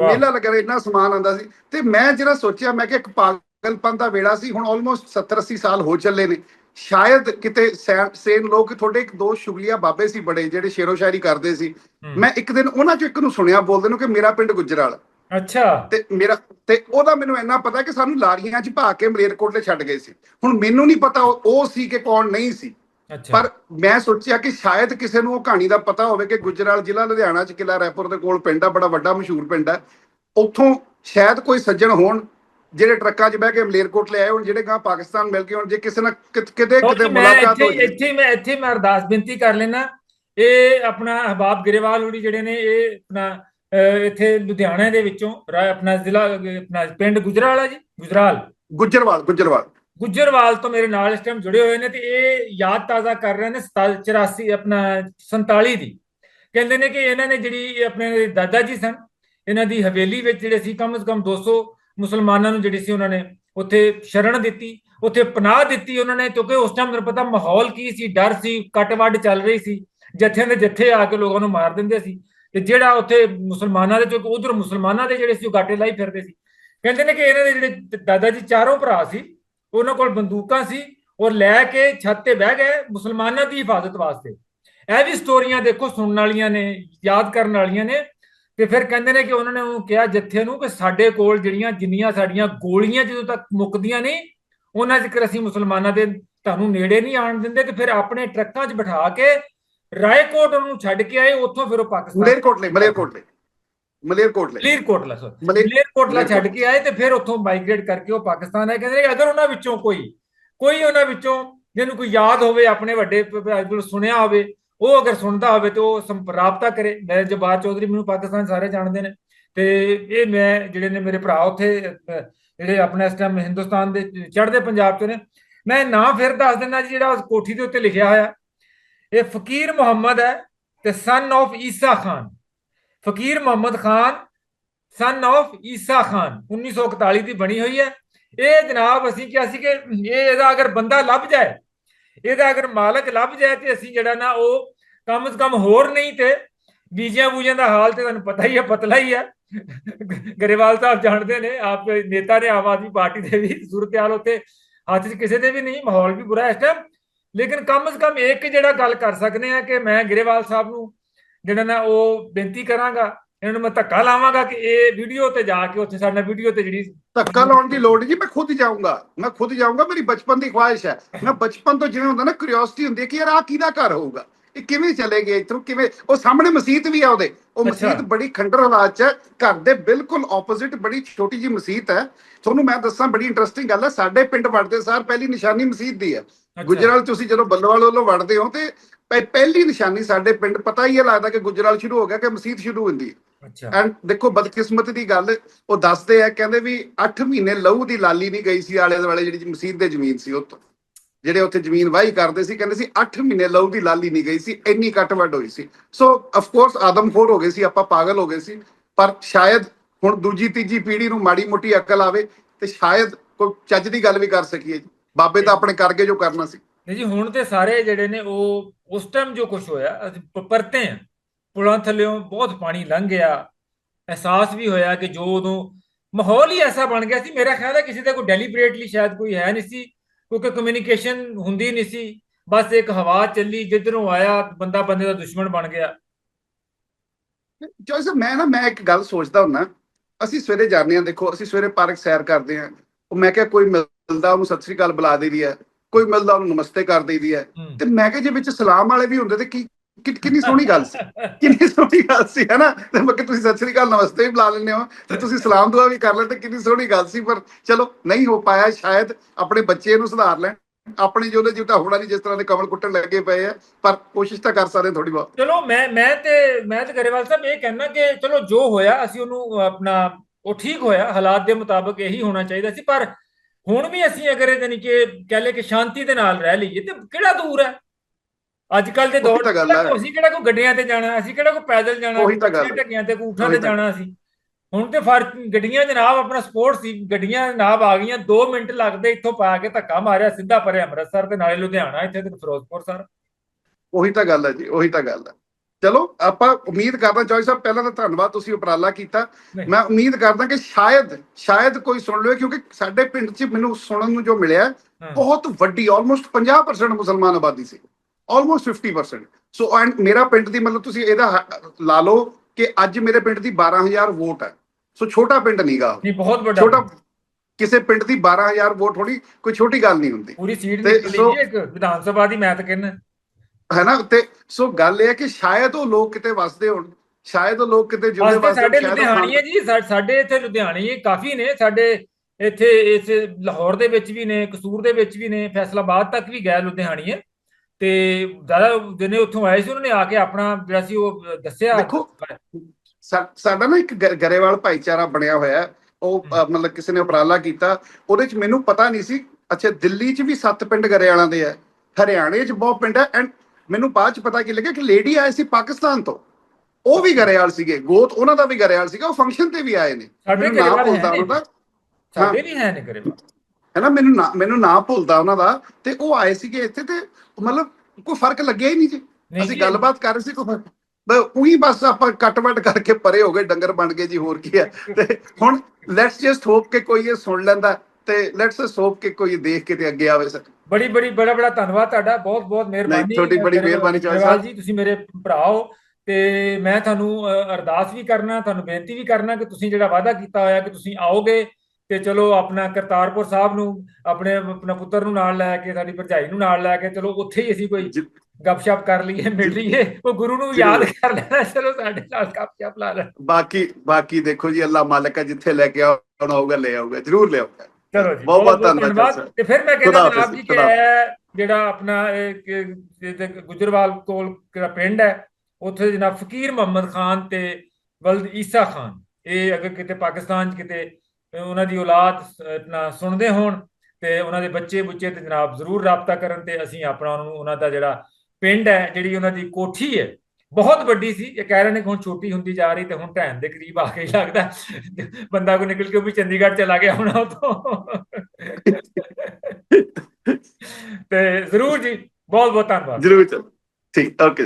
ਮੇਲਾ ਲੱਗਿਆ ਇੰਨਾ ਸਮਾਨ ਆਉਂਦਾ ਸੀ। ਤੇ ਮੈਂ ਜਿਹੜਾ ਸੋਚਿਆ ਮੈਂ ਕਿ ਇੱਕ ਪਾਗਲਪਨ ਦਾ ਵੇੜਾ ਸੀ ਹੁਣ ਆਲਮੋਸਟ 70 80 ਸਾਲ ਹੋ ਚੱਲੇ ਨੇ। ਸ਼ਾਇਦ ਕਿਤੇ ਸੇਨ ਲੋਕ ਤੁਹਾਡੇ ਇੱਕ ਦੋ ਸ਼ੁਗਲੀਆ ਬਾਬੇ ਸੀ ਬੜੇ ਜਿਹੜੇ ਸ਼ੇਰੋ ਸ਼ਾਇਰੀ ਕਰਦੇ ਸੀ। ਮੈਂ ਇੱਕ ਦਿਨ ਉਹਨਾਂ ਚੋਂ ਇੱਕ ਨੂੰ ਸੁਣਿਆ ਬੋਲਦੇ ਨੂੰ ਕਿ ਮੇਰਾ ਪਿੰਡ ਗੁਜਰਾਲ। ਅੱਛਾ। ਤੇ ਮੇਰਾ ਤੇ ਉਹਦਾ ਮੈਨੂੰ ਇੰਨਾ ਪਤਾ ਕਿ ਸਾਨੂੰ ਲਾਰੀਆਂ 'ਚ ਭਾ ਕੇ ਮਲੇਰਕੋਟਲੇ ਛੱਡ ਗਏ ਸੀ। ਹੁਣ ਮੈਨੂੰ ਨਹੀਂ ਪਤਾ ਉਹ ਸੀ ਕਿ ਕੌਣ ਨਹੀਂ ਸੀ। ਪਰ ਮੈਂ ਸੋਚਿਆ ਕਿ ਸ਼ਾਇਦ ਕਿਸੇ ਨੂੰ ਉਹ ਕਹਾਣੀ ਦਾ ਪਤਾ ਹੋਵੇ ਕਿ ਗੁਜਰਾਲ ਜ਼ਿਲ੍ਹਾ ਲੁਧਿਆਣਾ ਚ ਕਿਲਾ ਰੈਪੁਰ ਦੇ ਕੋਲ ਪਿੰਡ ਆ ਬੜਾ ਵੱਡਾ ਮਸ਼ਹੂਰ ਪਿੰਡ ਹੈ ਉੱਥੋਂ ਸ਼ਾਇਦ ਕੋਈ ਸੱਜਣ ਹੋਣ ਜਿਹੜੇ ਟਰੱਕਾਂ 'ਚ ਬਹਿ ਕੇ ਮਲੇਰਕੋਟਲੇ ਆਏ ਹੋਣ ਜਿਹੜੇ ਗਾਂ ਪਾਕਿਸਤਾਨ ਮਿਲ ਕੇ ਹੋਣ ਜੇ ਕਿਸੇ ਨਾਲ ਕਿਤ- ਕਿਤੇ ਮੁਲਾਕਾਤ ਇੱਥੇ ਹੋ ਜਾਏ। ਇੱਥੇ ਮੈਂ ਇੱਥੇ ਮੈਂ ਅਰਦਾਸ ਬੇਨਤੀ ਕਰ ਲੈਣਾ ਇਹ ਆਪਣਾ ਅਹਬਾਬ ਗਰੇਵਾਲ ਹੁਣੀ ਜਿਹੜੇ ਨੇ ਇਹ ਆਪਣਾ ਇੱਥੇ ਲੁਧਿਆਣਾ ਦੇ ਵਿੱਚੋਂ ਆਪਣਾ ਜ਼ਿਲ੍ਹਾ ਆਪਣਾ ਪਿੰਡ ਗੁਜਰਾਲ ਜੀ ਗੁਜਰਾਲ। ਗੁੱਜਰਵਾਲ ਗੁੱਜਰਵਾਲ। ਗੁੱਜਰਵਾਲ ਤੋਂ ਮੇਰੇ ਨਾਲ ਇਸ ਟਾਈਮ ਜੁੜੇ ਹੋਏ ਨੇ ਤੇ ਇਹ ਯਾਦ ਤਾਜ਼ਾ ਕਰ ਰਹੇ ਨੇ 84 ਆਪਣਾ 47 ਦੀ। ਕਹਿੰਦੇ ਨੇ ਕਿ ਇਹਨਾਂ ਨੇ ਜਿਹੜੀ ਆਪਣੇ ਦਾਦਾ ਜੀ ਸਨ ਇਹਨਾਂ ਦੀ ਹਵੇਲੀ ਵਿੱਚ ਜਿਹੜੇ ਸੀ ਕਮ ਸੇ ਕਮ 200 ਮੁਸਲਮਾਨਾਂ ਨੂੰ ਜਿਹੜੀ ਸੀ ਉਹਨਾਂ ਨੇ ਉੱਥੇ ਸ਼ਰਣ ਦਿੱਤੀ, ਉੱਥੇ ਪਨਾਹ ਦਿੱਤੀ ਉਹਨਾਂ ਨੇ, ਕਿਉਂਕਿ ਉਸ ਟਾਈਮ ਤੁਹਾਨੂੰ ਪਤਾ ਮਾਹੌਲ ਕੀ ਸੀ, ਡਰ ਸੀ ਕੱਟਵੱਡ ਚੱਲ ਰਹੀ ਸੀ, ਜਥਿਆਂ ਦੇ ਜੱਥੇ ਆ ਕੇ ਲੋਕਾਂ ਨੂੰ ਮਾਰ ਦਿੰਦੇ ਸੀ, ਤੇ ਜਿਹੜਾ ਉੱਥੇ ਮੁਸਲਮਾਨਾਂ ਦੇ ਚੋਂ ਉਧਰ ਮੁਸਲਮਾਨਾਂ ਦੇ ਜਿਹੜੇ ਸੀ ਉਹ ਗਾਟੇ ਲਾਈ ਫਿਰਦੇ ਸੀ। ਕਹਿੰਦੇ ਨੇ ਕਿ ਇਹਨਾਂ ਦੇ ਜਿਹੜੇ ਦਾਦਾ ਜੀ ਚਾਰੋਂ ਭਰਾ ਸੀ, ਉਹਨਾਂ ਕੋਲ ਬੰਦੂਕਾਂ ਸੀ, ਔਰ ਲੈ ਕੇ ਛੱਤ ਤੇ ਬਹਿ ਗਏ ਮੁਸਲਮਾਨਾਂ ਦੀ ਹਿਫਾਜ਼ਤ ਵਾਸਤੇ। ਇਹ ਵੀ ਸਟੋਰੀਆਂ ਦੇਖੋ ਸੁਣਨ ਵਾਲੀਆਂ ਨੇ, ਯਾਦ ਕਰਨ ਵਾਲੀਆਂ ਨੇ ਤੇ ਫਿਰ ਕਹਿੰਦੇ ਨੇ ਕਿ ਉਹਨਾਂ ਨੇ ਉਹ ਕਿਹਾ ਜੱਥੇ ਨੂੰ ਕਿ ਸਾਡੇ ਕੋਲ ਜਿਹੜੀਆਂ ਜਿੰਨੀਆਂ ਸਾਡੀਆਂ ਗੋਲੀਆਂ ਜਦੋਂ ਤੱਕ ਮੁੱਕਦੀਆਂ ਨਹੀਂ ਉਹਨਾਂ ਜ਼ਿਕਰ ਅਸੀਂ ਮੁਸਲਮਾਨਾਂ ਦੇ ਤੁਹਾਨੂੰ ਨੇੜੇ ਨਹੀਂ ਆਣ ਦਿੰਦੇ ਤੇ ਫਿਰ ਆਪਣੇ ਟਰੱਕਾਂ 'ਚ ਬਿਠਾ ਕੇ ਰਾਏਕੋਟ ਉਹਨੂੰ ਛੱਡ ਕੇ ਆਏ ਉੱਥੋਂ ਫਿਰ ਉਹ ਪਾਕਿਸਤਾਨ ਮਲੇਰਕੋਟਲੇ ਮਲੇਰਕੋਟਲੇ ਮਲੇਰਕੋਟਲੇ। ਮਲੇਰਕੋਟਲਾ ਸੋਰੀ ਮਲੇਰ ਮਲੇਰਕੋਟਲਾ ਛੱਡ ਕੇ ਆਏ ਤੇ ਫਿਰ ਉੱਥੋਂ ਮਾਈਗ੍ਰੇਟ ਕਰਕੇ ਉਹ ਪਾਕਿਸਤਾਨ ਆਏ। ਕਹਿੰਦੇ ਨੇ ਅਗਰ ਉਹਨਾਂ ਵਿੱਚੋਂ ਕੋਈ ਕੋਈ ਉਹਨਾਂ ਵਿੱਚੋਂ ਜਿਹਨੂੰ ਕੋਈ ਯਾਦ ਹੋਵੇ ਆਪਣੇ ਵੱਡੇ ਸੁਣਿਆ ਹੋਵੇ ਉਹ ਅਗਰ ਸੁਣਦਾ ਹੋਵੇ ਤੇ ਉਹ ਸੰਪ- ਕਰੇ। ਮੈਂ ਜਵਾਹਰ ਚੌਧਰੀ ਮੈਨੂੰ ਪਾਕਿਸਤਾਨ ਸਾਰੇ ਜਾਣਦੇ ਨੇ। ਤੇ ਇਹ ਮੈਂ, ਜਿਹੜੇ ਨੇ ਮੇਰੇ ਭਰਾ ਉੱਥੇ ਜਿਹੜੇ ਆਪਣੇ ਇਸ ਟਾਈਮ ਹਿੰਦੁਸਤਾਨ ਦੇ ਚੜ੍ਹਦੇ ਪੰਜਾਬ ਤੋਂ ਨੇ। ਮੈਂ ਨਾਂ ਫਿਰ ਦੱਸ ਦਿੰਦਾ ਜੀ, ਜਿਹੜਾ ਉਸ ਕੋਠੀ ਦੇ ਉੱਤੇ ਲਿਖਿਆ ਹੋਇਆ। ਇਹ ਫਕੀਰ ਮੁਹੰਮਦ ਹੈ ਤੇ ਸਨ of ਈਸਾ ਖਾਨ। ਫਕੀਰ ਮੁਹੰਮਦ ਖਾਨ ਸਨ of ਈਸਾ ਖਾਨ 1941 ਦੀ ਬਣੀ ਹੋਈ ਹੈ। ਇਹ ਜਨਾਬ ਅਸੀਂ ਕਿਹਾ ਸੀ ਕਿ ਇਹ ਇਹਦਾ ਅਗਰ ਬੰਦਾ ਲੱਭ ਜਾਏ ਇਹਦਾ ਅਗਰ ਮਾਲਕ ਲੱਭ ਜਾਏ ਤੇ ਅਸੀਂ ਜਿਹੜਾ ਨਾ ਉਹ ਕਮ ਸੇ ਕਮ ਹੋਰ ਨਹੀਂ ਤੇ ਬੀਜਿਆਂ ਬੂਜਿਆਂ ਦਾ ਹਾਲ ਤੇ ਤੁਹਾਨੂੰ ਪਤਾ ਹੀ ਹੈ ਪਤਲਾ ਹੀ ਹੈ ਗਰੇਵਾਲ ਸਾਹਿਬ ਜਾਣਦੇ ਨੇ, ਆਪ ਨੇਤਾ ਨੇ ਆਮ ਆਦਮੀ ਪਾਰਟੀ ਦੇ ਵੀ ਸੂਰਤ ਹਾਲ ਉੱਤੇ ਹੱਥ 'ਚ ਕਿਸੇ ਦੇ ਵੀ ਨਹੀਂ, ਮਾਹੌਲ ਵੀ ਬੁਰਾ ਇਸ ਟਾਈਮ ਲੇਕਿਨ ਕਮ ਸੇ ਕਮ ਇੱਕ ਜਿਹੜਾ ਗੱਲ ਕਰ ਸਕਦੇ ਆ ਕਿ ਮੈਂ ਗਰੇਵਾਲ ਸਾਹਿਬ ਨੂੰ ਜਿਹੜਾ ਨਾ ਉਹ ਬੇਨਤੀ ਕਰਾਂਗਾ ਇਹਨਾਂ ਨੂੰ ਮੈਂ ਧੱਕਾ ਲਾਵਾਂਗਾ ਕਿ ਇਹ ਵੀਡੀਓ ਤੇ ਜਾ ਕੇ ਉੱਥੇ ਸਾਡੇ ਨਾਲ ਵੀਡੀਓ ਤੇ ਜਿਹੜੀ ਧੱਕਾ ਲਾਉਣ ਦੀ ਲੋੜ ਨਹੀਂ ਜੀ ਮੈਂ ਖੁਦ ਜਾਊਂਗਾ। ਮੈਂ ਖੁਦ ਜਾਊਂਗਾ ਮੇਰੀ ਬਚਪਨ ਦੀ ਖੁਆਇਸ਼ ਹੈ। ਮੈਂ ਬਚਪਨ ਤੋਂ ਜਿਵੇਂ ਹੁੰਦਾ ਨਾ ਕਿਉਰਿਓਸਿਟੀ ਹੁੰਦੀ ਹੈ ਕਿ ਯਾਰ ਆ ਕਿਹਦਾ ਘਰ ਹੋਊਗਾ? ਇਹ ਕਿਵੇਂ ਚਲੇ ਗਏ ਇੱਥੋਂ? ਕਿਵੇਂ? ਉਹ ਸਾਹਮਣੇ ਮਸਜਿਦ ਵੀ ਆ ਉਹਦੇ। ਉਹ। ਮਸਜਿਦ ਬੜੀ ਖੰਡਰ ਹਾਲਾਤ 'ਚ ਘਰ ਦੇ ਬਿਲਕੁਲ ਆਪੋਜ਼ਿਟ ਬੜੀ ਛੋਟੀ ਜੀ ਮਸਜਿਦ ਹੈ। ਤੁਹਾਨੂੰ ਮੈਂ ਦੱਸਾਂ ਬੜੀ ਇੰਟਰਸਟਿੰਗ ਗੱਲ ਹੈ। ਸਾਡੇ ਪਿੰਡ ਵੜਦੇ ਸਾਰ ਪਹਿਲੀ ਨਿਸ਼ਾਨੀ ਮਸਜਿਦ ਦੀ ਹੈ। ਗੁਜਰਾਲ ਤੁਸੀਂ ਜਦੋਂ ਬੱਲੋਵਾਲ ਵੱਲੋਂ ਵੜਦੇ ਹੋ ਤੇ ਪਹਿਲੀ ਨਿਸ਼ਾਨੀ ਸਾਡੇ ਪਿੰਡ ਪਤਾ ਹੀ ਹੈ ਲੱਗਦਾ ਕਿ ਗੁਜਰਾਲ ਸ਼ੁਰੂ ਹੋ ਗਿਆ ਕਿ ਮਸਜਿਦ ਸ਼ੁਰੂ ਹੁੰਦੀ ਹੈ। ਅੱਛਾ। ਐਂਡ ਦੇਖੋ ਬਦਕਿਸਮਤ ਦੀ ਗੱਲ ਉਹ ਦੱਸਦੇ ਆ ਕਹਿੰਦੇ ਵੀ 8 ਮਹੀਨੇ ਲਹੂ ਦੀ ਲਾਲੀ ਨਹੀਂ ਗਈ ਸੀ ਆਲੇ ਦੁਆਲੇ ਜਿਹੜੀ ਮਸਜਿਦ ਦੇ ਜ਼ਮੀਨ ਸੀ ਉੱਥੋਂ। ਜਿਹੜੇ ਉੱਥੇ ਜ਼ਮੀਨ ਵਾਹੀ ਕਰਦੇ ਸੀ ਕਹਿੰਦੇ ਸੀ 8 ਮਹੀਨੇ ਲਹੂ ਦੀ ਲਾਲੀ ਨਹੀਂ ਗਈ ਸੀ ਇੰਨੀ ਕੱਟ ਵੱਡ ਹੋਈ ਸੀ। ਸੋ ਆਫ ਕੋਰਸ ਆਦਮਖੋਰ ਹੋ ਗਏ ਸੀ ਆਪਾਂ ਪਾਗਲ ਹੋ ਗਏ ਸੀ ਪਰ ਸ਼ਾਇਦ ਹੁਣ ਦੂਜੀ ਤੀਜੀ ਪੀੜ੍ਹੀ ਨੂੰ ਮਾੜੀ ਮੋਟੀ ਅਕਲ ਆਵੇ ਤੇ ਸ਼ਾਇਦ ਕੋਈ ਚੱਜ ਦੀ ਗੱਲ ਵੀ ਕਰ ਸਕੀਏ ਜੀ। ਬਾਬੇ ਤਾਂ ਆਪਣੇ ਕਰਕੇ ਜੋ ਕਰਨਾ ਸੀ। ਨਹੀਂ ਜੀ, ਹੁਣ ਤੇ ਸਾਰੇ ਜਿਹੜੇ ਨੇ ਉਹ ਉਸ ਟਾਈਮ ਜੋ ਕੁਝ ਹੋਇਆ ਪਰਤੇ ਆ। ਪੁਲਾਂ ਥੱਲੇੋਂ ਬਹੁਤ ਪਾਣੀ ਲੰਘ ਗਿਆ। ਅਹਿਸਾਸ ਵੀ ਹੋਇਆ ਕਿ ਜੋ ਉਦੋਂ ਮਾਹੌਲ ਹੀ ਐਸਾ ਬਣ ਗਿਆ ਸੀ, ਮੇਰਾ ਖਿਆਲ ਹੈ ਕਿਸੇ ਦਾ ਕੋਈ ਡੈਲੀਬਰੇਟਲੀ ਸ਼ਾਇਦ ਕੋਈ ਹੈ ਨਹੀਂ ਸੀ, ਕਿਉਂਕਿ ਕਮਿਊਨੀਕੇਸ਼ਨ ਹੁੰਦੀ ਨਹੀਂ ਸੀ। ਬਸ ਇੱਕ ਹਵਾ ਚੱਲੀ, ਜਿੱਧਰੋਂ ਆਇਆ, ਬੰਦਾ ਬੰਦੇ ਦਾ ਦੁਸ਼ਮਣ ਬਣ ਗਿਆ। ਜੋਇਸ ਮੈਂ ਨਾ, ਮੈਂ ਇੱਕ ਗੱਲ ਸੋਚਦਾ ਹੁੰਨਾ। ਅਸੀਂ ਸਵੇਰੇ ਜਾਂਦੇ ਹਾਂ, ਦੇਖੋ, ਅਸੀਂ ਸਵੇਰੇ ਪਾਰਕ ਸੈਰ ਕਰਦੇ ਹਾਂ। ਉਹ ਮੈਂ ਕਿਹਾ, ਕੋਈ ਮਿਲਦਾ, ਉਹਨੂੰ ਸਤਿ ਸ੍ਰੀ ਅਕਾਲ ਬੁਲਾ ਦੇਈਦੀ ਹੈ। ਕੋਈ ਮਿਲਦਾ ਉਹਨੂੰ ਨਮਸਤੇ ਕਰ ਦੇਈਦੀ ਹੈ। ਤੇ ਮੈਂ ਕਿਹਾ ਜੇ ਵਿੱਚ ਸਲਾਮ ਵਾਲੇ ਵੀ ਹੁੰਦੇ ਤੇ ਕੀ ਕਿ- ਕਿੰਨੀ ਸੋਹਣੀ ਗੱਲ ਸੀ। ਕਿੰਨੀ ਸੋਹਣੀ ਗੱਲ ਸੀ ਹੈ ਨਾ ਤੇ ਮੈਂ ਕਿਹਾ ਤੁਸੀਂ ਸਤਿ ਸ੍ਰੀ ਅਕਾਲ ਨਮਸਤੇ ਵੀ ਬੁਲਾ ਲੈਂਦੇ ਹੋ। ਤੇ ਤੁਸੀਂ ਸਲਾਮ ਦੁਆ ਵੀ ਕਰ ਲੈ ਤੇ ਕਿੰਨੀ ਸੋਹਣੀ ਗੱਲ ਸੀ। ਪਰ ਚਲੋ ਨਹੀਂ ਹੋ ਪਾਇਆ ਸ਼ਾਇਦ ਆਪਣੇ ਬੱਚੇ ਨੂੰ ਸੁਧਾਰ ਲੈਣ। ਆਪਣੇ ਜੋ ਨੇ ਜਿਹਾ ਹੋਣਾ ਨਹੀਂ ਜਿਸ ਤਰ੍ਹਾਂ ਦੇ ਕਮਲ ਕੁੱਟਣ ਲੱਗੇ ਪਏ ਆ। ਪਰ ਕੋਸ਼ਿਸ਼ ਤਾਂ ਕਰ ਸਕਦੇ ਥੋੜੀ ਬਹੁਤ। ਚਲੋ ਮੈਂ ਮੈਂ ਤੇ ਮੈਂ ਤੇ ਗਰੇਵਾਲ ਸਾਹਿਬ ਇਹ ਕਹਿਣਾ ਕਿ ਚਲੋ ਜੋ ਹੋਇਆ ਅਸੀਂ ਉਹਨੂੰ ਆਪਣਾ ਉਹ ਠੀਕ ਹੋਇਆ। ਹਾਲਾਤ ਦੇ ਮੁਤਾਬਕ ਇਹੀ ਹੋਣਾ ਚਾਹੀਦਾ ਸੀ। ਪਰ ਹੁਣ ਵੀ ਅਸੀਂ ਅਗਰ ਇਹ ਜਾਨੀ ਕਿ ਕਹਿ ਲਏ ਕਿ ਸ਼ਾਂਤੀ ਦੇ ਨਾਲ ਰਹਿ ਲਈਏ ਤੇ ਕਿਹੜਾ ਦੂਰ ਹੈ ਅੱਜ ਕੱਲ ਦੇ ਦੌਰ। ਅਸੀਂ ਕਿਹੜਾ ਕੋਈ ਗੱਡੀਆਂ ਤੇ ਜਾਣਾ ਅਸੀਂ ਕਿਹੜਾ ਕੋਈ ਪੈਦਲ ਜਾਣਾ। ਕੋਈ ਢੱਕੀਆਂ ਤੇ ਤੇ ਤਾਂ- ਜਾਣਾ ਸੀ ਹੁਣ ਤੇ ਫਰ ਗੱਡੀਆਂ ਜਨਾਬ ਆਪਣਾ ਸਪੋਰਟ ਸੀ ਗੱਡੀਆਂ ਜਨਾਬ ਆ ਗਈਆਂ 2 ਮਿੰਟ ਲੱਗਦੇ ਇੱਥੋਂ ਪਾ ਕੇ ਧੱਕਾ ਮਾਰਿਆ ਸਿੱਧਾ ਪਰੇ ਅੰਮ੍ਰਿਤਸਰ ਤੇ ਨਾਲੇ ਲੁਧਿਆਣਾ ਇੱਥੇ ਤੇ ਫਿਰੋਜ਼ਪੁਰ ਸਰ ਉਹੀ ਤਾਂ ਗੱਲ ਹੈ ਜੀ ਉਹੀ ਤਾਂ ਗੱਲ ਹੈ ਚਲੋ ਆਪਾਂ ਉਮੀਦ ਕਰਦਾ ਚੋਈ ਸਾਹਿਬ ਪਹਿਲਾਂ ਤਾਂ ਧੰਨਵਾਦ ਤੁਸੀਂ ਉਪਰਾਲਾ ਕੀਤਾ। ਮੈਂ ਉਮੀਦ ਕਰਦਾ ਕਿ ਸ਼ਾਇਦ ਸ਼ਾਇਦ ਕੋਈ ਸੁਣ ਲਵੇ ਕਿਉਂਕਿ ਸਾਡੇ ਪਿੰਡ 'ਚ ਮੈਨੂੰ ਸੁਣਨ ਨੂੰ ਜੋ ਮਿਲਿਆ। ਬਹੁਤ ਵੱਡੀ ਆਲਮੋਸਟ 50% ਮੁਸਲਮਾਨ ਆਬਾਦੀ ਸੀ। ਆਲਮੋਸਟ 50% ਸੋ ਐਂਡ ਮੇਰਾ ਪਿੰਡ ਦੀ ਮਤਲਬ ਤੁਸੀਂ ਇਹਦਾ ਲਾ ਲਓ ਕਿ ਅੱਜ ਮੇਰੇ ਪਿੰਡ ਦੀ 12000 ਵੋਟ ਹੈ। ਸੋ ਛੋਟਾ ਪਿੰਡ ਨਹੀਂਗਾ ਨਹੀਂ ਬਹੁਤ ਵੱਡਾ ਛੋਟਾ ਕਿਸੇ ਪਿੰਡ ਦੀ 12000 ਵੋਟ ਹੋਣੀ ਕੋਈ ਛੋਟੀ ਗੱਲ ਨਹੀਂ ਹੁੰਦੀ। ਪੂਰੀ ਸੀਟ ਨਿਕਲੀ ਇੱਕ ਵਿਧਾਨ ਸਭਾ ਦੀ ਮੈਂ ਤਾਂ ਕਹਿੰਦਾ। ਹੈ ਨਾ? ਤੇ ਸੋ ਗੱਲ ਇਹ ਹੈ ਕਿ ਸ਼ਾਇਦ ਉਹ ਲੋਕ ਕਿਤੇ ਵਸਦੇ ਹੋਣ ਸ਼ਾਇਦ ਉਹ ਲੋਕ ਕਿਤੇ ਜੁੜੇ ਵਸਦੇ ਸਾਡੇ ਲੁਧਿਆਣੀਏ ਜੀ ਸਾਡੇ ਇੱਥੇ ਲੁਧਿਆਣੀਏ ਕਾਫੀ ਨੇ ਸਾਡੇ ਇੱਥੇ ਇਸ ਲਾਹੌਰ ਦੇ ਵਿੱਚ ਵੀ ਨੇ ਕਸੂਰ ਦੇ ਵਿੱਚ ਵੀ ਨੇ ਫੈਸਲਾਬਾਦ ਤੱਕ ਵੀ ਗਏ ਲੁਧਿਆਣੀਏ। ਤੇ ਜ਼ਿਆਦਾ ਜਿਹਨੇ ਉੱਥੋਂ ਆਏ ਸੀ ਉਹਨਾਂ ਨੇ ਆ ਕੇ ਆਪਣਾ ਜਿਹੜਾ ਸੀ ਉਹ ਦੱਸਿਆ। ਦੇਖੋ ਸਾਡਾ ਨਾ ਇੱਕ ਗਰੇਵਾਲ ਭਾਈਚਾਰਾ ਬਣਿਆ ਹੋਇਆ। ਉਹ ਮਤਲਬ ਕਿਸੇ ਨੇ ਉਪਰਾਲਾ ਕੀਤਾ। ਉਹਦੇ ਚ ਮੈਨੂੰ ਪਤਾ ਨਹੀਂ ਸੀ ਅੱਛਾ ਦਿੱਲੀ ਚ ਵੀ ਸੱਤ ਪਿੰਡ ਗਰੇਵਾਲਾਂ ਦੇ ਆ ਹਰਿਆਣੇ ਚ ਬਹੁਤ ਪਿੰਡ ਹੈ ਐਂਡ ਮੈਨੂੰ ਬਾਅਦ ਚ ਪਤਾ ਕੀ ਲੱਗਿਆ ਕਿ ਲੇਡੀ ਆਏ ਸੀ ਪਾਕਿਸਤਾਨ ਤੋਂ। ਉਹ ਵੀ ਗਰੇਵਾਲ ਸੀਗੇ ਗੋਤ ਉਹਨਾਂ ਦਾ ਵੀ ਗਰੇਵਾਲ ਸੀਗਾ ਉਹ ਫੰਕਸ਼ਨ ਤੇ ਵੀ ਆਏ ਨੇ। ਸਾਡੇ ਨਾਮ ਗਰੇਵਾਲ ਭੁੱਲਦਾ ਹੈ ਉਹਨਾਂ ਦਾ। ਸਾਡੇ ਵੀ ਹੈ ਨੇ ਕਰੇ ਹੈ ਨਾ ਮੈਨੂੰ ਨਾ ਮੈਨੂੰ ਨਾ ਭੁੱਲਦਾ ਉਹਨਾਂ ਦਾ। ਤੇ ਉਹ ਆਏ ਸੀਗੇ ਇੱਥੇ ਤੇ ਮਤਲਬ ਕੋਈ ਫ਼ਰਕ ਲੱਗਿਆ ਹੀ ਨਹੀਂ ਜੀ। ਅਸੀਂ। ਗੱਲਬਾਤ ਕਰ ਰਹੇ ਸੀ ਕੋਈ ਫ਼ਰਕ ਬਸ ਉਹੀ ਬਸ ਆਪਾਂ ਕੱਟ-ਵੱਟ ਕਰਕੇ ਪਰੇ ਹੋ ਗਏ ਡੰਗਰ ਬਣ ਗਏ ਜੀ ਹੋਰ ਕੀ ਹੈ। ਤੇ ਹੁਣ ਲੈਟਸ ਜਸਟ ਹੋਪ ਕਿ ਕੋਈ ਇਹ ਸੁਣ ਲੈਂਦਾ ਤੇ ਲੈਟਸ ਜਸਟ ਹੋਪ ਕਿ ਕੋਈ ਦੇਖ ਕੇ ਤੇ ਅੱਗੇ ਆਵੇ ਸਰ। ਬੜੀ ਬੜੀ ਬੜਾ ਬੜਾ ਧੰਨਵਾਦ ਤੁਹਾਡਾ ਬਹੁਤ ਬਹੁਤ ਮਿਹਰਬਾਨੀ। ਤੁਹਾਡੀ ਬੜੀ ਮਿਹਰਬਾਨੀ ਗਰੇਵਾਲ ਸਾਹਿਬ। ਜੀ ਤੁਸੀਂ ਮੇਰੇ ਭਰਾ ਹੋ ਤੇ ਮੈਂ ਤੁਹਾਨੂੰ ਅਰਦਾਸ ਵੀ ਕਰਨਾ ਤੁਹਾਨੂੰ ਬੇਨਤੀ ਵੀ ਕਰਨਾ ਕਿ ਤੁਸੀਂ ਜਿਹੜਾ ਵਾਅਦਾ ਕੀਤਾ ਹੋਇਆ ਕਿ ਤੁਸੀਂ ਆਓਗੇ ਤੇ ਚਲੋ ਆਪਣਾ ਕਰਤਾਰਪੁਰ ਸਾਹਿਬ ਨੂੰ ਆਪਣੇ ਆਪਣਾ ਪੁੱਤਰ ਨੂੰ ਨਾਲ ਲੈ ਕੇ ਸਾਡੀ ਭਰਜਾਈ ਨੂੰ ਨਾਲ ਲੈ ਕੇ ਚਲੋ ਉੱਥੇ ਹੀ ਅਸੀਂ ਕੋਈ ਗੱਪਸ਼ਪ ਕਰ ਲਈਏ ਮਿਲ ਲਈਏ ਉਹ ਗੁਰੂ ਨੂੰ ਯਾਦ ਕਰ ਲੈਣਾ ਚਲੋ ਸਾਡੇ ਨਾਲ ਗੱਪਸ਼ਪ ਲਾ ਲੈ। ਬਾਕੀ ਬਾਕੀ ਦੇਖੋ ਜੀ ਅੱਲਾ ਮਾਲਕ ਹੈ ਜਿੱਥੇ ਲੈ ਕੇ ਆਉਣਾ ਹੋਊਗਾ ਲੈ ਆਊਗਾ ਜਰੂਰ ਲੈ ਆਊਗਾ। ਚਲੋ ਜੀ ਬਹੁਤ ਬਹੁਤ ਧੰਨਵਾਦ। ਤੇ ਫਿਰ ਮੈਂ ਕਹਿੰਦਾ ਜਨਾਬ ਜੀ, ਕਿ ਜਿਹੜਾ ਆਪਣਾ ਇਹ ਗੁਜਰਵਾਲ ਕੋਲ ਜਿਹੜਾ ਪਿੰਡ ਹੈ ਉੱਥੇ ਜਨਾਬ ਫਕੀਰ ਮੁਹੰਮਦ ਖਾਨ ਤੇ ਵਲਦ ਈਸਾ ਖਾਨ। ਇਹ ਅਗਰ ਕਿਤੇ ਪਾਕਿਸਤਾਨ 'ਚ ਕਿਤੇ ਉਹਨਾਂ ਦੀ ਔਲਾਦ ਨਾ ਸੁਣਦੇ ਹੋਣ ਤੇ ਉਹਨਾਂ ਦੇ ਬੱਚੇ ਬੁੱਚੇ ਤੇ ਜਨਾਬ ਜ਼ਰੂਰ ਰਾਬਤਾ ਕਰਨ ਤੇ ਅਸੀਂ ਆਪਣਾ ਉਹਨਾਂ ਦਾ ਜਿਹੜਾ ਪਿੰਡ ਹੈ ਜਿਹੜੀ ਉਹਨਾਂ ਦੀ ਕੋਠੀ ਹੈ ਬਹੁਤ ਵੱਡੀ ਸੀ। ਇਹ ਕਹਿ ਰਹੇ ਨੇ ਕਿ ਹੁਣ ਛੋਟੀ ਹੁੰਦੀ ਜਾ ਰਹੀ ਤੇ ਹੁਣ ਢਹਿਣ ਦੇ ਕਰੀਬ ਆ ਕੇ ਲੱਗਦਾ। ਬੰਦਾ ਕੋ ਨਿਕਲ ਕੇ ਉਹ ਵੀ ਚੰਡੀਗੜ੍ਹ ਚਲਾ ਗਿਆ ਹੋਣਾ ਉਤੋਂ ਤੇ। ਜ਼ਰੂਰ ਜੀ ਬਹੁਤ ਬਹੁਤ ਧੰਨਵਾਦ। ਜਰੂਰ ਚਲੋ ਠੀਕ ਓਕੇ